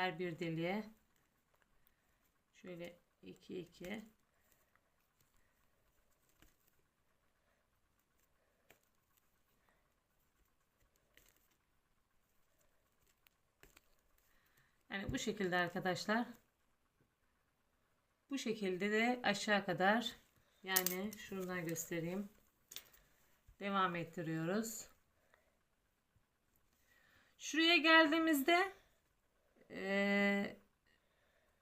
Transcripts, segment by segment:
Her bir deliğe. Şöyle 2 2 Yani bu şekilde arkadaşlar. Bu şekilde de aşağı kadar yani şuradan göstereyim. Devam ettiriyoruz. Şuraya geldiğimizde eee,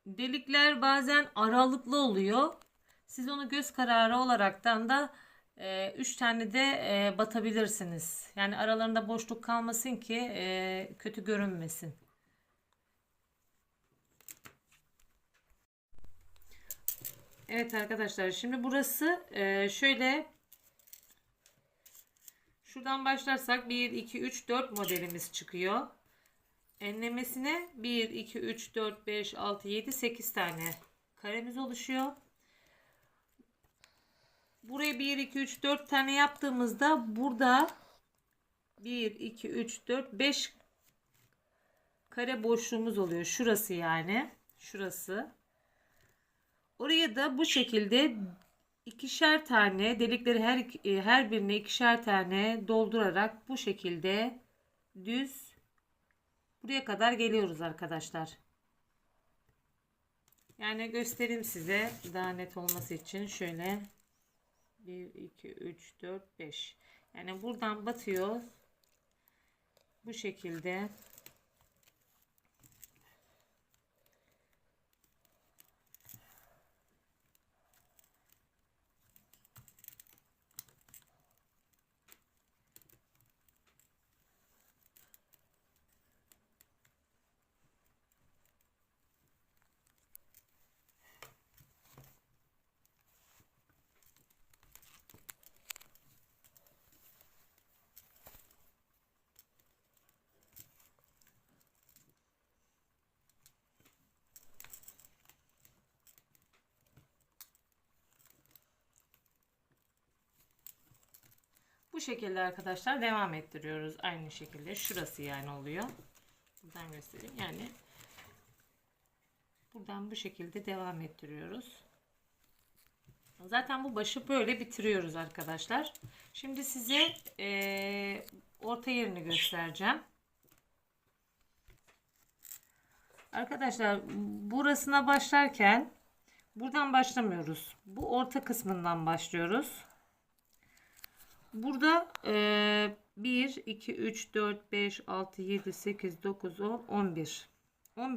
delikler bazen aralıklı oluyor. Siz onu göz kararı olaraktan da 3 tane de eee, batabilirsiniz. Yani aralarında boşluk kalmasın ki eee, kötü görünmesin. Evet arkadaşlar şimdi burası eee, şöyle şuradan başlarsak 1 2 3 4 modelimiz çıkıyor. Enlemesine 1 2 3 4 5 6 7 8 tane karemiz oluşuyor. Buraya 1 2 3 4 tane yaptığımızda burada 1 2 3 4 5 kare boşluğumuz oluyor. Şurası yani. Şurası. Oraya da bu şekilde ikişer tane delikleri her iki- her birine ikişer tane doldurarak bu şekilde düz buraya kadar geliyoruz arkadaşlar. Yani göstereyim size daha net olması için. Şöyle 1 2 3 4 5 yani buradan batıyor. Bu şekilde Bu şekilde arkadaşlar devam ettiriyoruz. Aynı şekilde şurası yani oluyor. Buradan göstereyim. Yani buradan bu şekilde devam ettiriyoruz. Zaten bu başı böyle bitiriyoruz arkadaşlar. Şimdi size eee, orta yerini göstereceğim. Arkadaşlar burasına başlarken buradan başlamıyoruz. Bu orta kısmından başlıyoruz. Burada e, 1, 2, 3, 4, 5, 6, 7, 8, 9, 10, 11. 11